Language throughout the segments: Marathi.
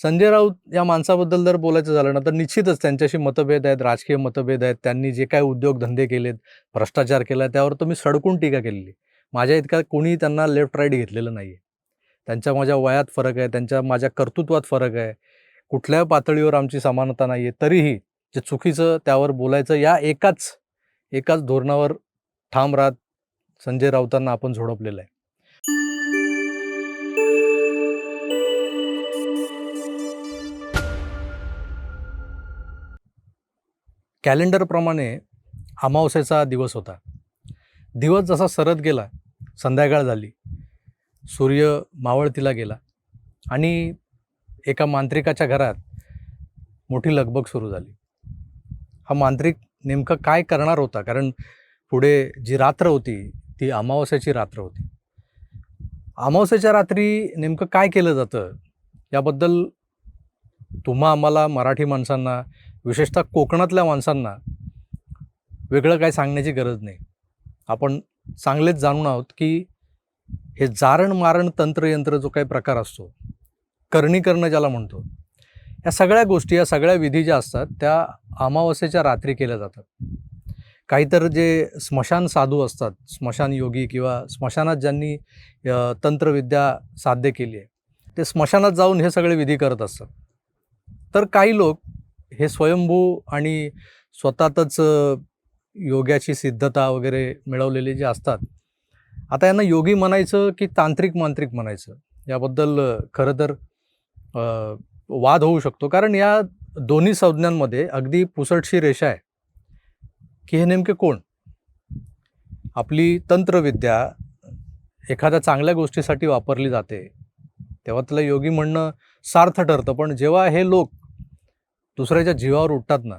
संजय राऊत या माणसाबद्दल जर बोलायचं झालं ना तर निश्चितच त्यांच्याशी मतभेद आहेत राजकीय मतभेद आहेत. त्यांनी जे काही उद्योगधंदे केलेत भ्रष्टाचार केला त्यावर तर मी सडकून टीका केलेली. माझ्या इतका कोणी त्यांना लेफ्ट राईट घेतलेलं नाही आहे त्यांच्या माझ्या वयात फरक आहे त्यांच्या माझ्या कर्तृत्वात फरक आहे. कुठल्या पातळीवर आमची समानता नाही आहे तरीही जे चुकीचं त्यावर बोलायचं या एकाच एकाच धोरणावर ठाम राहत संजय राऊतांना आपण झोडपलेलं आहे. कॅलेंडरप्रमाणे अमावस्येचा दिवस होता. दिवस जसा सरत गेला संध्याकाळ झाली सूर्य मावळतीला गेला आणि एका मांत्रिकाच्या घरात मोठी लगबग सुरू झाली. हा मांत्रिक नेमकं काय करणार होता? कारण पुढे जी रात्र होती ती अमावस्याची रात्र होती. अमावस्याच्या रात्री नेमकं काय केलं जातं? याबद्दल तुम्हा आम्हाला मराठी माणसांना विशेषतः कोकणातल्या माणसांना वेगळं काय सांगण्याची गरज नाही. आपण चांगलेच जाणून आहोत की हे जारण मारण तंत्रयंत्र जो काही प्रकार असतो करणी करणं ज्याला म्हणतो या सगळ्या गोष्टी या सगळ्या विधी ज्या असतात त्या अमावस्येच्या रात्री केल्या जातात. काहीतर जे स्मशान साधू असतात स्मशान योगी किंवा स्मशानात ज्यांनी तंत्रविद्या साध्य केली आहे ते स्मशानात जाऊन हे सगळे विधी करत असतात. तर काही लोक हे स्वयंभू आणि स्वतःतच योगाची सिद्धता वगैरे मिळवलेले जे असतात. आता यांना योगी म्हणायचं की तांत्रिक मांत्रिक म्हणायचं? याबद्दल खरं तर वाद होऊ शकतो. कारण या दोन्ही संज्ञांमध्ये अगदी पुसटशी रेषा आहे. की हे नेमके कोण? आपली तंत्रविद्या एखाद्या चांगल्या गोष्टीसाठी वापरली जाते तेव्हा त्याला योगी म्हणणं सार्थ ठरतं. पण जेव्हा हे लोक दुसऱ्याच्या जीवावर उठतात ना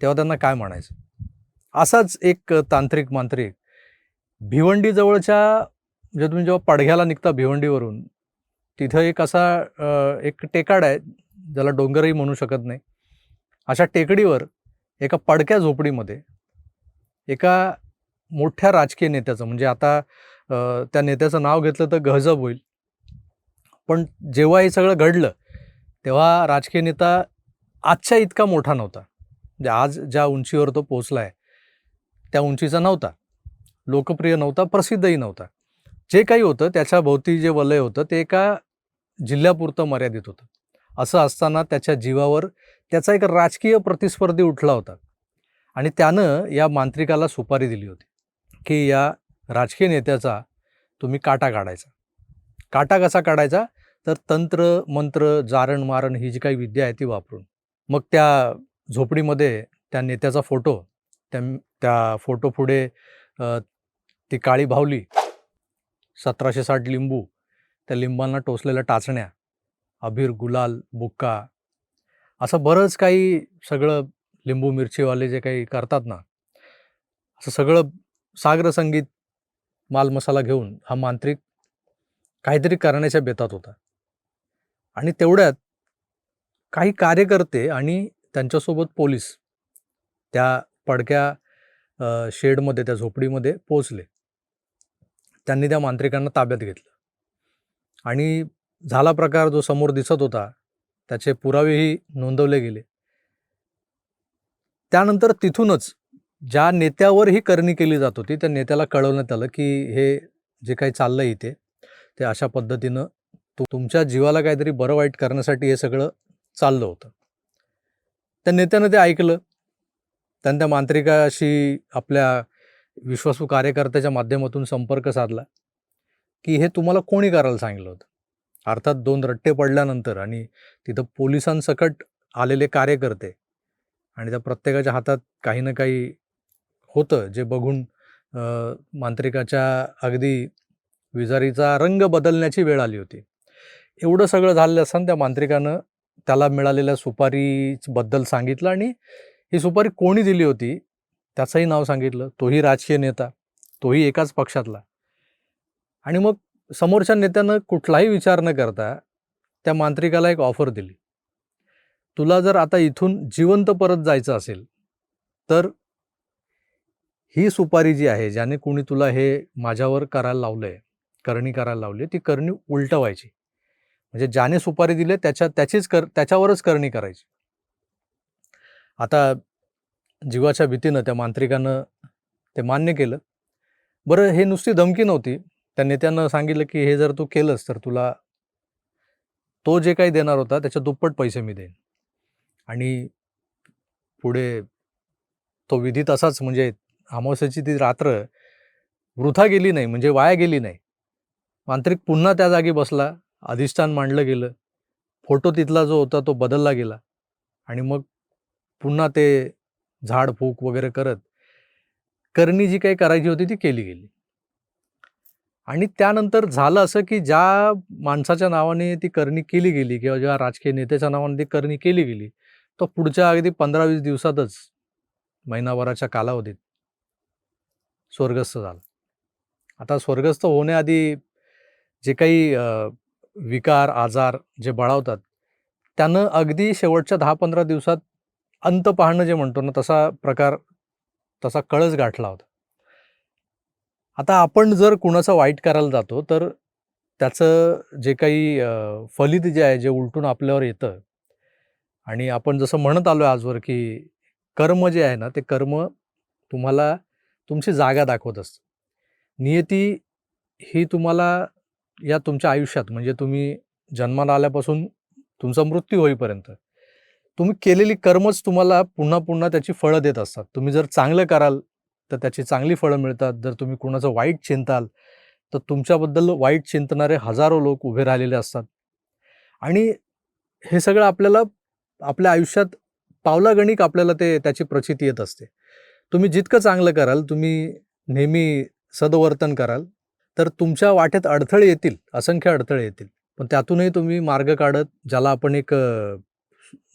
तेव्हा त्यांना काय म्हणायचं? असाच एक तांत्रिक मांत्रिक. भिवंडीजवळच्या म्हणजे तुम्ही जेव्हा पडघ्याला निघता भिवंडीवरून तिथं एक असा एक टेकाड आहे ज्याला डोंगरही म्हणू शकत नाही. अशा टेकडीवर एका पडक्या झोपडीमध्ये एका मोठ्या राजकीय नेत्याचं म्हणजे आता त्या नेत्याचं नाव घेतलं तर गहजब होईल. पण जेव्हा हे सगळं घडलं तेव्हा राजकीय नेता आजच्या इतका मोठा नव्हता. म्हणजे आज ज्या उंचीवर तो पोचला आहे त्या उंचीचा नव्हता. लोकप्रिय नव्हता प्रसिद्धही नव्हता. जे काही होतं त्याच्या भोवती जे वलय होतं ते एका जिल्ह्यापुरतं मर्यादित होतं. असं असताना त्याच्या जीवावर त्याचा एक राजकीय प्रतिस्पर्धी उठला होता. आणि त्यानं या मांत्रिकाला सुपारी दिली होती की या राजकीय नेत्याचा तुम्ही काटा काढायचा. काटा कसा काढायचा? तर तंत्र मंत्र जारण मारण ही जी काही विद्या आहे ती वापरून. मग त्या झोपडीमध्ये त्या नेत्याचा फोटो त्या त्या फोटो पुढे ती काळी भावली सतराशे साठ लिंबू त्या लिंबांना टोचलेल्या टाचण्या अबीर गुलाल बुक्का असं बरंच काही सगळं लिंबू मिरचीवाले जे काही करतात ना असं सगळं सागर संगीत मालमसाला घेऊन हा मांत्रिक काहीतरी करण्याच्या बेतात होता. आणि तेवढ्यात काही कार्यकर्ते आणि त्यांच्यासोबत पोलीस त्या पडक्या शेडमध्ये त्या झोपडीमध्ये पोचले त्यांनी त्या मांत्रिकांना ताब्यात घेतलं. आणि झाला प्रकार जो समोर दिसत होता त्याचे पुरावेही नोंदवले गेले. त्यानंतर तिथूनच ज्या नेत्यावर ही करणी केली जात होती त्या नेत्याला कळवण्यात आलं की हे जे काही चाललं इथे ते अशा पद्धतीनं तुमच्या जीवाला काहीतरी बरं वाईट करण्यासाठी हे सगळं चाललं होतं. त्या नेत्यानं ते ऐकलं. त्यानं त्या मांत्रिकाशी आपल्या विश्वासू कार्यकर्त्याच्या माध्यमातून संपर्क साधला की हे तुम्हाला कोणी करायला सांगितलं होतं? अर्थात दोन रट्टे पडल्यानंतर आणि तिथं पोलिसांसकट आलेले कार्यकर्ते आणि त्या प्रत्येकाच्या हातात काही ना काही होतं जे बघून मांत्रिकाच्या अगदी विजारीचा रंग बदलण्याची वेळ आली होती. एवढं सगळं झालेलं असताना त्या मांत्रिकानं त्याला मिळालेल्या सुपारीबद्दल सांगितलं आणि ही सुपारी कोणी दिली होती त्याचंही नाव सांगितलं. तोही राजकीय नेता तोही एकाच पक्षातला. आणि मग समोरच्या नेत्यानं कुठलाही विचार न करता त्या मांत्रिकाला एक ऑफर दिली. तुला जर आता इथून जिवंत परत जायचं असेल तर ही सुपारी जी आहे ज्याने कोणी तुला हे माझ्यावर करायला लावलं आहे करणी करायला लावली ती करणी उलटवायची. म्हणजे ज्याने सुपारी दिले त्याच्या त्याचीच कर त्याच्यावरच करणी करायची. आता जीवाच्या भीतीनं त्या मांत्रिकानं ते मान्य केलं. बरं हे नुसती धमकी नव्हती. त्या नेत्यानं सांगितलं की हे जर तू केलंस तर तुला तो जे काही देणार होता त्याच्या दुप्पट पैसे मी देईन. आणि पुढे तो विधी तसाच म्हणजे अमावस्याची ती रात्र वृथा गेली नाही म्हणजे वाया गेली नाही. मांत्रिक पुन्हा त्या जागी बसला. अधिष्ठान मांडलं गेलं. फोटो तिथला जो होता तो बदलला गेला. आणि मग पुन्हा ते झाड फूक वगैरे करत करणी जी काही करायची होती ती केली गेली. आणि त्यानंतर झालं असं की ज्या माणसाच्या नावाने ती करणी केली गेली किंवा ज्या राजकीय नेत्याच्या नावाने ती करणी केली गेली तो पुढच्या अगदी पंधरा वीस दिवसातच महिनाभराच्या कालावधीत स्वर्गस्थ झाला. आता स्वर्गस्थ होण्याआधी जे काही विकार आजार जे बळावतात त्यानं अगदी शेवटच्या दहा पंधरा दिवसात अंत पाहणं जे म्हणतो ना तसा प्रकार तसा कळस गाठला होता. आता आपण जर कुणाचं वाईट करायला जातो तर त्याचं जे काही फलित जे आहे जे उलटून आपल्यावर येतं आणि आपण जसं म्हणत आलो आहे आजवर की कर्म जे आहे ना ते कर्म तुम्हाला तुमची जागा दाखवत असतं. नियती ही तुम्हाला या तुमच्या आयुष्यात म्हणजे तुम्ही जन्माला आल्यापासून तुमचा मृत्यू होईपर्यंत तुम्ही केलेली कर्मच तुम्हाला पुन्हा पुन्हा त्याची फळं देत असतात. तुम्ही जर चांगलं कराल तर त्याची चांगली फळं मिळतात. जर तुम्ही कुणाचं वाईट चिंताल तर तुमच्याबद्दल वाईट चिंतणारे हजारो लोक उभे राहिलेले असतात. आणि हे सगळं आपल्याला आपल्या आयुष्यात पावलागणिक आपल्याला ते त्याची प्रचिती येत असते. तुम्ही जितकं चांगलं कराल तुम्ही नेहमी सदवर्तन कराल. तर तुमच्या वाटेत अडथळे येतील असंख्य अडथळे येतील. पण त्यातूनही तुम्ही मार्ग काढत ज्याला आपण एक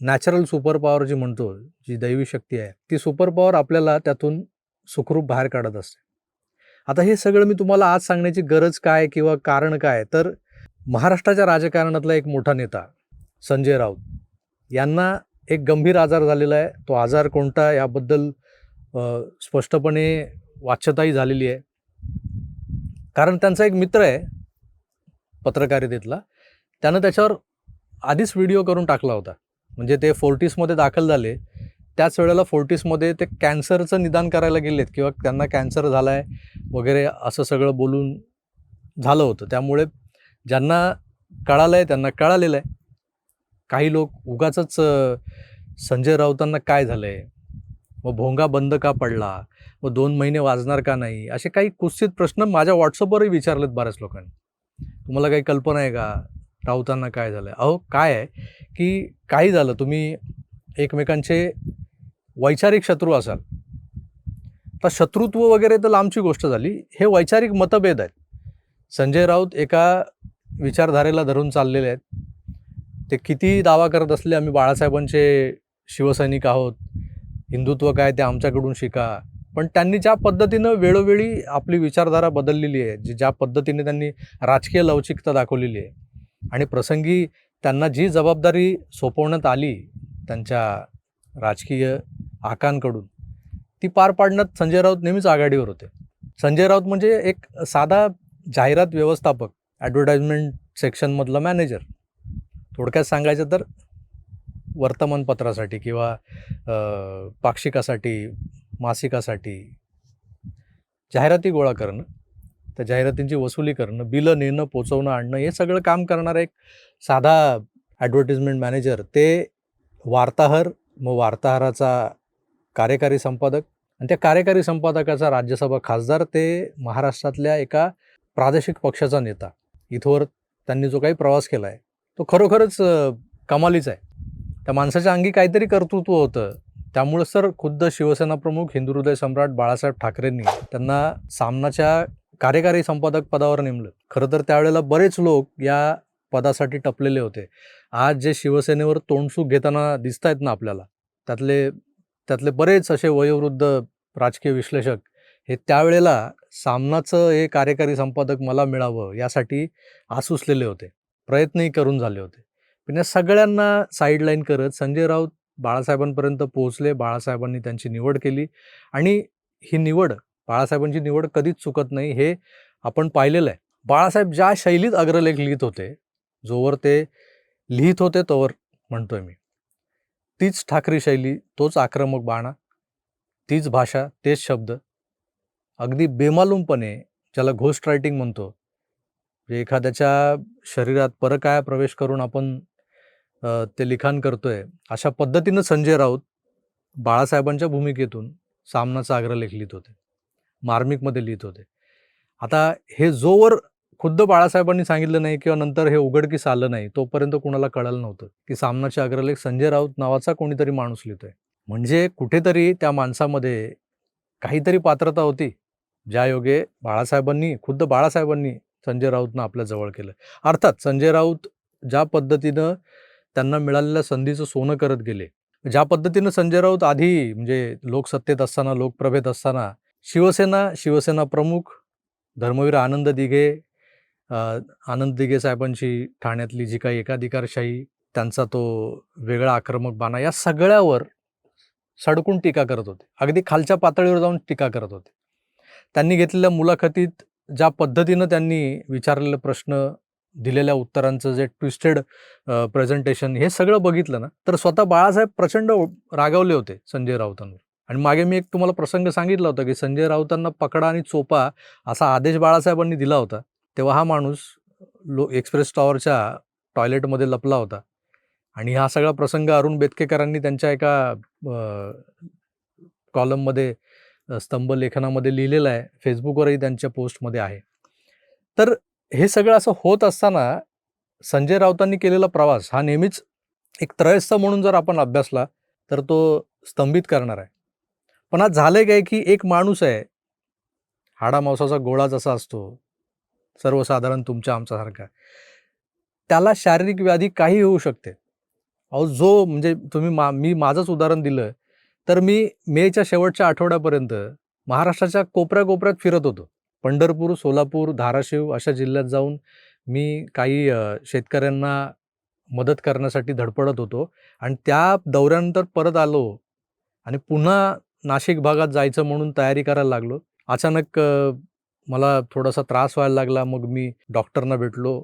नॅचरल सुपर पॉवर जी म्हणतो जी दैवी शक्ती आहे ती सुपर पॉवर आपल्याला त्यातून सुखरूप बाहेर काढत असते. आता हे सगळं मी तुम्हाला आज सांगण्याची गरज काय किंवा कारण काय? तर महाराष्ट्राच्या राजकारणातला एक मोठा नेता संजय राऊत यांना एक गंभीर आजार झालेला आहे. तो आजार कोणता याबद्दल स्पष्टपणे वाच्यताही झालेली आहे. कारण त्यांचा एक मित्र आहे पत्रकारितेतला त्यानं त्याच्यावर आधीच व्हिडिओ करून टाकला होता. म्हणजे ते फोर्टिसमध्ये दाखल झाले. त्याच वेळेला फोर्टिसमध्ये ते कॅन्सरचं निदान करायला गेलेत किंवा त्यांना कॅन्सर झाला आहे वगैरे असं सगळं बोलून झालं होतं. त्यामुळे ज्यांना कळालं आहे त्यांना कळालेलं आहे. काही लोक उगाचच संजय राऊतांना काय झालं आहे मग भोंगा बंद का पडला? मग दोन महिने वाजणार का नाही? असे काही कुस्सित प्रश्न माझ्या व्हॉट्सअपवरही विचारलेत बऱ्याच लोकांनी. तुम्हाला काही कल्पना आहे का? राऊतांना काय झालं आहे अहो काय आहे की काही झालं. तुम्ही एकमेकांचे वैचारिक शत्रू असाल. तर शत्रुत्व वगैरे तर लांबची गोष्ट झाली. हे वैचारिक मतभेद आहेत. संजय राऊत एका विचारधारेला धरून चाललेले आहेत. ते किती दावा करत असले आम्ही बाळासाहेबांचे शिवसैनिक आहोत. हिंदुत्व काय ते आमच्याकडून शिका. पण त्यांनी ज्या पद्धतीनं वेळोवेळी आपली विचारधारा बदललेली आहे जी ज्या पद्धतीने त्यांनी राजकीय लवचिकता दाखवलेली आहे आणि प्रसंगी त्यांना जी जबाबदारी सोपवण्यात आली त्यांच्या राजकीय आकांकडून ती पार पाडण्यात संजय राऊत नेहमीच आघाडीवर होते. संजय राऊत म्हणजे एक साधा जाहिरात व्यवस्थापक ॲडव्हर्टाइजमेंट सेक्शनमधला मॅनेजर थोडक्यात सांगायचं तर वर्तमानपत्रासाठी किंवा पाक्षिकासाठी मासिकासाठी जाहिराती गोळा करणं त्या जाहिरातींची वसुली करणं बिलं नेणं पोचवणं आणणं हे सगळं काम करणारा एक साधा ॲडव्हर्टिजमेंट मॅनेजर ते वार्ताहर मग वार्ताहराचा कार्यकारी संपादक आणि त्या कार्यकारी संपादकाचा राज्यसभा खासदार ते महाराष्ट्रातल्या एका प्रादेशिक पक्षाचा नेता. इथवर त्यांनी जो काही प्रवास केला आहे तो खरोखरच कमालीचा आहे. त्या माणसाच्या अंगी काहीतरी कर्तृत्व होतं. त्यामुळं सर खुद्द शिवसेना प्रमुख हिंदू हृदय सम्राट बाळासाहेब ठाकरेंनी त्यांना सामनाच्या कार्यकारी संपादक पदावर नेमलं. खरं तर त्यावेळेला बरेच लोक या पदासाठी टपलेले होते. आज जे शिवसेनेवर तोंडसूक घेताना दिसत आहेत ना आपल्याला त्यातले त्यातले बरेच असे वयोवृद्ध राजकीय विश्लेषक हे त्यावेळेला सामनाचं हे कार्यकारी संपादक मला मिळावं यासाठी आसुसलेले होते. प्रयत्नही करून झाले होते. पण या सगळ्यांना साईडलाईन करत संजय राऊत बाळासाहेबांपर्यंत पोहोचले. बाळासाहेबांनी त्यांची निवड केली. आणि ही निवड बाळासाहेबांची निवड कधीच चुकत नाही हे आपण पाहिलेलं आहे. बाळासाहेब ज्या शैलीत अग्रलेख लिहित होते जोवर ते लिहित होते तोवर म्हणतोय मी. तीच ठाकरी शैली तोच आक्रमक बाणा तीच भाषा तेच शब्द. अगदी बेमालूमपणे ज्याला घोस्ट रायटिंग म्हणतो म्हणजे एखाद्याच्या शरीरात परकाया प्रवेश करून आपण ते लिखाण करतोय. अशा पद्धतीनं संजय राऊत बाळासाहेबांच्या भूमिकेतून सामनाचा अग्रलेख लिहित होते. मार्मिकमध्ये लिहित होते. आता हे जोवर खुद्द बाळासाहेबांनी सांगितलं नाही किंवा नंतर हे उघडकीस आलं नाही तोपर्यंत कुणाला कळलं नव्हतं की सामनाचे अग्रलेख संजय राऊत नावाचा कोणीतरी माणूस लिहितोय. म्हणजे कुठेतरी त्या माणसामध्ये काहीतरी पात्रता होती ज्या योगे बाळासाहेबांनी खुद्द बाळासाहेबांनी संजय राऊतनं आपल्या जवळ केलं. अर्थात संजय राऊत ज्या पद्धतीनं त्यांना मिळालेल्या संधीचं सोनं करत गेले. ज्या पद्धतीनं संजय राऊत आधी म्हणजे लोकसत्तेत असताना लोकप्रभेत असताना शिवसेना शिवसेना प्रमुख धर्मवीर आनंद दिघे आनंद दिघे साहेबांची ठाण्यातली जी काही एकाधिकारशाही त्यांचा तो वेगळा आक्रमक बाणा या सगळ्यावर सडकून टीका करत होते. अगदी खालच्या पातळीवर जाऊन टीका करत होते. त्यांनी घेतलेल्या मुलाखतीत ज्या पद्धतीनं त्यांनी विचारलेले प्रश्न दिलेल्या उत्तरांचं जे ट्विस्टेड प्रेझेंटेशन हे सगळं बघितलं ना तर स्वतः बाळासाहेब प्रचंड रागावले होते संजय राऊतांवर. आणि मागे मी एक तुम्हाला प्रसंग सांगितला होता की संजय राऊतांना पकडा आणि चोपा असा आदेश बाळासाहेबांनी दिला होता तेव्हा हा माणूस लो एक्सप्रेस टॉवरच्या टॉयलेटमध्ये लपला होता. आणि हा सगळा प्रसंग अरुण बेतकेकरांनी त्यांच्या एका कॉलममध्ये स्तंभ लेखनामध्ये लिहिलेला आहे फेसबुकवरही त्यांच्या पोस्टमध्ये आहे. तर हे सगळं असं होत असताना संजय राऊतांनी केलेला प्रवास हा नेहमीच एक त्रयस्थ म्हणून जर आपण अभ्यासला तर तो स्तंभित करणार आहे. पण आज झालंय काय की एक माणूस आहे हाडा मांसाचा गोळा जसा असतो सर्वसाधारण तुमच्या आमच्यासारखा त्याला शारीरिक व्याधी काही होऊ शकते. अहो जो म्हणजे तुम्ही मा मी माझंच उदाहरण दिलं तर मी मेच्या शेवटच्या आठवड्यापर्यंत महाराष्ट्राच्या कोपऱ्या कोपऱ्यात फिरत होतो. पंढरपूर सोलापूर धाराशिव अशा जिल्ह्यात जाऊन मी काही शेतकऱ्यांना मदत करण्यासाठी धडपडत होतो आणि त्या दौऱ्यानंतर परत आलो आणि पुन्हा नाशिक भागात जायचं म्हणून तयारी करायला लागलो. अचानक मला थोडासा त्रास व्हायला लागला. मग मी डॉक्टरना भेटलो.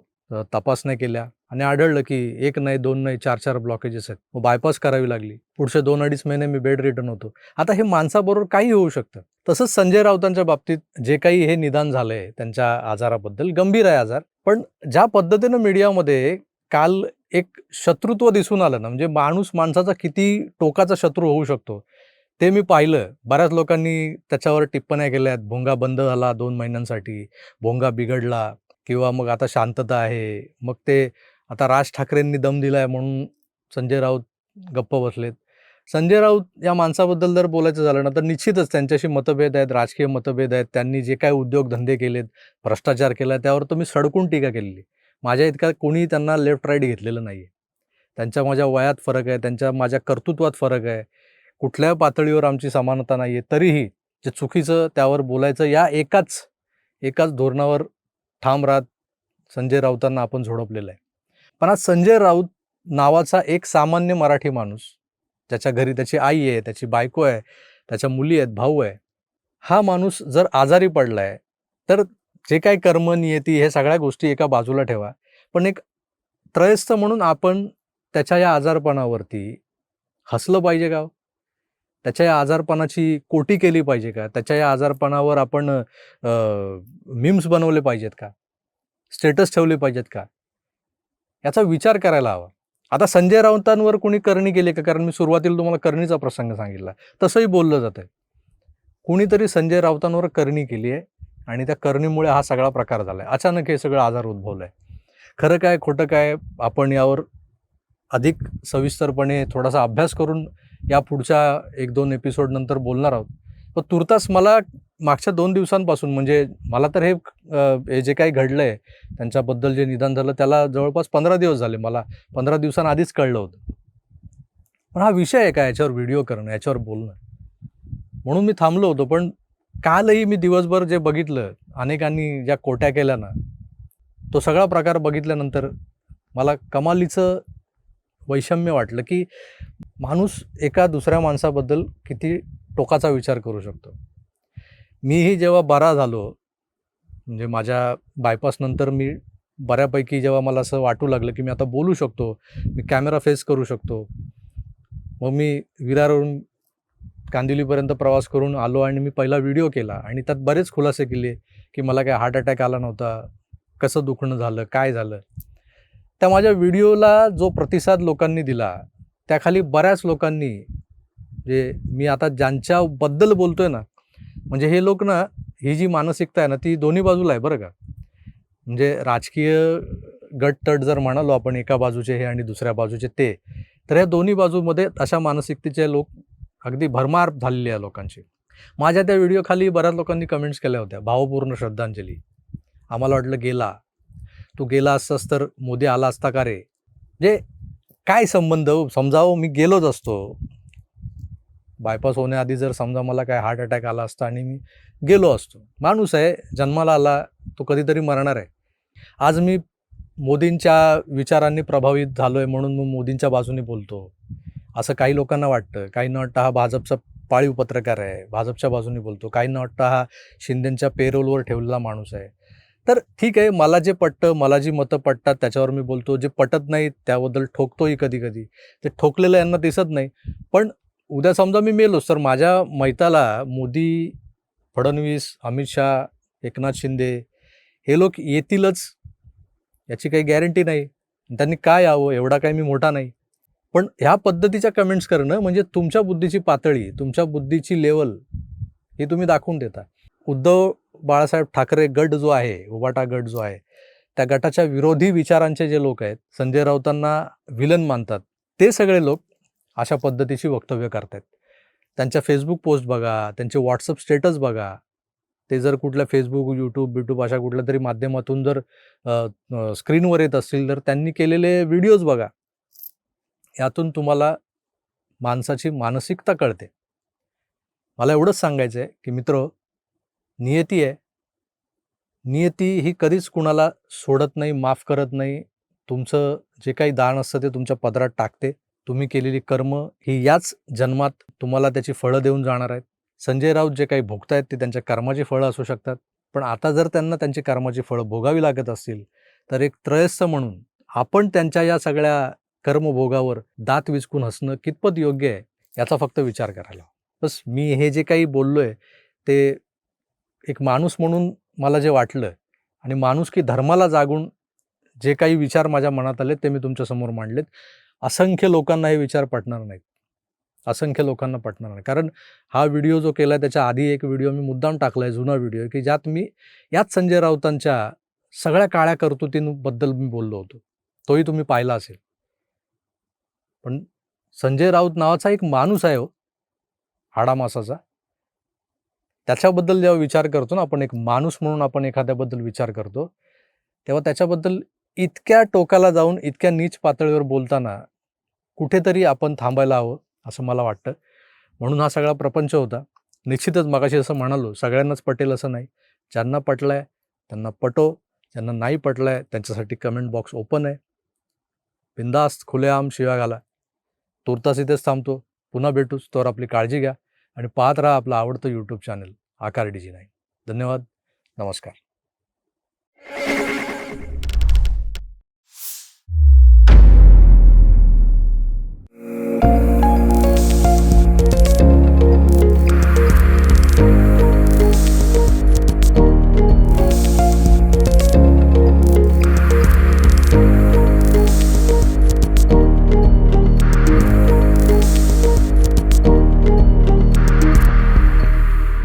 तपासण्या केल्या आणि आढळलं की एक नाही दोन नाही चार चार ब्लॉकेजेस आहेत. मग बायपास करावी लागली. पुढचे दोन अडीच महिने मी बेड रिटर्न होतो. आता हे माणसाबरोबर काही होऊ शकतं. तसंच संजय राऊतांच्या बाबतीत जे काही हे निदान झालंय त्यांच्या आजाराबद्दल गंभीर आहे आजार. पण ज्या पद्धतीनं मीडियामध्ये काल एक शत्रुत्व दिसून आलं ना म्हणजे माणूस माणसाचा किती टोकाचा शत्रू होऊ शकतो ते मी पाहिलं. बऱ्याच लोकांनी त्याच्यावर टिप्पण्या केल्या आहेत भोंगा बंद झाला दोन महिन्यांसाठी. भोंगा बिघडला. किंवा मग आता शांतता आहे. मग ते आता राज ठाकरेंनी दम दिला आहे म्हणून संजय राऊत गप्प बसलेत. संजय राऊत या माणसाबद्दल जर बोलायचं झालं ना तर निश्चितच त्यांच्याशी मतभेद आहेत राजकीय मतभेद आहेत. त्यांनी जे काय उद्योगधंदे केलेत भ्रष्टाचार केला त्यावर तुम्ही सडकून टीका केलेली. माझ्या इतका कोणी त्यांना लेफ्ट राईट घेतलेलं नाही आहे त्यांच्या माझ्या वयात फरक आहे त्यांच्या माझ्या कर्तृत्वात फरक आहे. कुठल्या पातळीवर आमची समानता नाही आहे तरीही जे चुकीचं त्यावर बोलायचं या एकाच एकाच धोरणावर ठाम राहत संजय राऊतांना आपण झोडपलेलं आहे. पण आज संजय राऊत नावाचा एक सामान्य मराठी माणूस त्याच्या घरी त्याची आई आहे त्याची बायको आहे त्याच्या मुली आहेत भाऊ आहे हा माणूस जर आजारी पडला आहे तर जे काय कर्म नियती हे सगळ्या गोष्टी एका बाजूला ठेवा. पण एक त्रयस्थ म्हणून आपण त्याच्या या आजारपणावरती हसलं पाहिजे का हो? त्याच्या या आजारपणाची कोटी केली पाहिजे का? त्याच्या या आजारपणावर आपण मिम्स बनवले पाहिजेत का? स्टेटस ठेवले पाहिजेत का? याचा विचार करायला हवा. आता संजय राऊतांवर कोणी करणी केली का? कारण मी सुरुवातीला तुम्हाला करणीचा प्रसंग सांगितला. तसंही बोललं जातं कुणीतरी संजय राऊतांवर करणी केली आहे आणि त्या करणीमुळे हा सगळा प्रकार झाला आहे अचानक हे सगळं आजार उद्भवलं आहे खरं काय खोटं काय आपण यावर अधिक सविस्तरपणे थोडासा अभ्यास करून या पुढच्या एक दोन एपिसोड नंतर बोलणार आहोत. पण तुर्तास मला मागच्या दोन दिवसांपासून म्हणजे मला तर हे हे जे काही घडलं आहे त्यांच्याबद्दल जे निदान झालं त्याला जवळपास पंधरा दिवस झाले मला. पंधरा दिवसांआधीच कळलं होतं. पण हा विषय आहे का याच्यावर व्हिडिओ करणं याच्यावर बोलणं? म्हणून मी थांबलो होतो पण कालही मी दिवसभर जे बघितलं अनेकांनी ज्या कोट्या केल्या ना तो सगळा प्रकार बघितल्यानंतर मला कमालीचं वैषम्य वाटलं की माणूस एका दुसऱ्या माणसाबद्दल किती टोकाचा विचार करू शकतो? मीही जेव्हा बरा झालो म्हणजे माझ्या बायपासनंतर मी बऱ्यापैकी जेव्हा मला असं वाटू लागलं की मी आता बोलू शकतो मी कॅमेरा फेस करू शकतो मग मी विरारवरून कांदिवलीपर्यंत प्रवास करून आलो आणि मी पहिला व्हिडिओ केला आणि त्यात बरेच खुलासे केले की मला काय हार्ट अटॅक आला नव्हता कसं दुखणं झालं काय झालं? त्या माझ्या व्हिडिओला जो प्रतिसाद लोकांनी दिला त्याखाली बऱ्याच लोकांनी जे मी आता ज्यांच्याबद्दल बोलतोय ना म्हणजे हे लोक ना ही जी मानसिकता आहे ना ती दोन्ही बाजूला आहे बरं का. म्हणजे राजकीय गटतट जर म्हणालो आपण एका बाजूचे हे आणि दुसऱ्या बाजूचे ते तर या दोन्ही बाजूमध्ये अशा मानसिकतेचे लोक अगदी भरमार झालेली आहे लोकांची. माझ्या त्या व्हिडिओखाली बऱ्याच लोकांनी कमेंट्स केल्या होत्या भावपूर्ण श्रद्धांजली. आम्हाला वाटलं गेला. तू गेला असतास तर मोदी आला असता का रे? म्हणजे काय संबंध? समजावं मी गेलोच असतो. बायपास होण्याआधी जर समजा मला काय हार्ट अटॅक आला असता आणि मी गेलो असतो. माणूस आहे जन्माला आला तो कधीतरी मरणार आहे. आज मी मोदींच्या विचारांनी प्रभावित झालो आहे म्हणून मी मोदींच्या बाजूने बोलतो. असं काही लोकांना वाटतं. काहींना वाटतं हा भाजपचा पाळीव पत्रकार आहे. भाजपच्या बाजूने बोलतो. काहींना वाटतं हा शिंदेंच्या पेरोलवर ठेवलेला माणूस आहे. तर ठीक आहे मला जे पटतं मला जी मतं पटतात त्याच्यावर मी बोलतो. जे पटत नाही त्याबद्दल ठोकतोही कधी कधी ते ठोकलेलं यांना दिसत नाही. पण उद्या समजा मी मेलोच तर माझ्या मैताला मोदी फडणवीस अमित शहा एकनाथ शिंदे हे लोक येतीलच. याची काही गॅरंटी नाही. त्यांनी काय यावं एवढा काही मी मोठा नाही. पण ह्या पद्धतीच्या कमेंट्स करणं म्हणजे तुमच्या बुद्धीची पातळी तुमच्या बुद्धीची लेवल ही तुम्ही दाखवून देता. उद्धव बाळासाहेब ठाकरे गट जो आहे उबाटा गट जो आहे त्या गटाच्या विरोधी विचारांचे जे लोक आहेत संजय राऊतांना विलन मानतात ते सगळे लोक अशा पद्धतीची वक्तव्य करतात त्यांच्या फेसबुक पोस्ट बघा त्यांचे व्हॉट्सअप स्टेटस बघा. ते जर कुठल्या फेसबुक यूट्यूब बिट्यूब अशा कुठल्या तरी माध्यमातून जर स्क्रीनवर येत असतील तर त्यांनी केलेले व्हिडिओज बघा. यातून तुम्हाला माणसाची मानसिकता कळते. मला एवढंच सांगायचं आहे की मित्र नियती आहे. नियती ही कधीच कुणाला सोडत नाही माफ करत नाही. तुमचं जे काही दान असतं ते तुमच्या पदरात टाकते. तुम्ही केलेली कर्म ही याच जन्मात तुम्हाला त्याची फळं देऊन जाणार आहेत. संजय राऊत जे काही भोगतायत ते त्यांच्या कर्माची फळं असू शकतात. पण आता जर त्यांना त्यांची कर्माची फळं भोगावी लागत असतील तर एक त्रयस्थ म्हणून आपण त्यांच्या या सगळ्या कर्मभोगावर दात विचकून हसणं कितपत योग्य आहे याचा फक्त विचार करायला बस मी हे जे काही बोललो आहे ते एक माणूस म्हणून मला जे वाटलं आणि माणूस की धर्माला जागून जे काही विचार माझ्या मनात आले ते मी तुमच्यासमोर मांडलेत. असंख्य लोकांना हे विचार पटणार नाहीत. असंख्य लोकांना पटणार नाही. कारण हा व्हिडिओ जो केला आहे त्याच्या आधी एक व्हिडिओ मी मुद्दाम टाकला आहे जुना व्हिडिओ की ज्यात मी याच संजय राऊतांच्या सगळ्या काळ्या कर्तुतींबद्दल मी बोललो होतो. तोही तुम्ही पाहिला असेल. पण संजय राऊत नावाचा एक माणूस आहे हो हाडामासाचा. त्याच्याबद्दल जेव्हा विचार करतो ना आपण एक माणूस म्हणून आपण एखाद्याबद्दल विचार करतो तेव्हा त्याच्याबद्दल इतक्या टोकाला जाऊन इतक्या नीच पातळीवर बोलताना कुठेतरी आपण थांबायला हवं असं मला वाटतं. म्हणून हा सगळा प्रपंच होता. निश्चितच मगाशी असं म्हणालो सगळ्यांनाच पटेल असं नाही. ज्यांना पटलं आहे त्यांना पटो. ज्यांना नाही पटलं आहे त्यांच्यासाठी कमेंट बॉक्स ओपन आहे. बिंदास्त खुलेआम शिव्या घाला. तुर्तास इथेच थांबतो. पुन्हा भेटूच तर आपली काळजी घ्या. आणि पाहत राहा आपलं आवडतं YouTube channel Aakar D G nine. धन्यवाद. नमस्कार.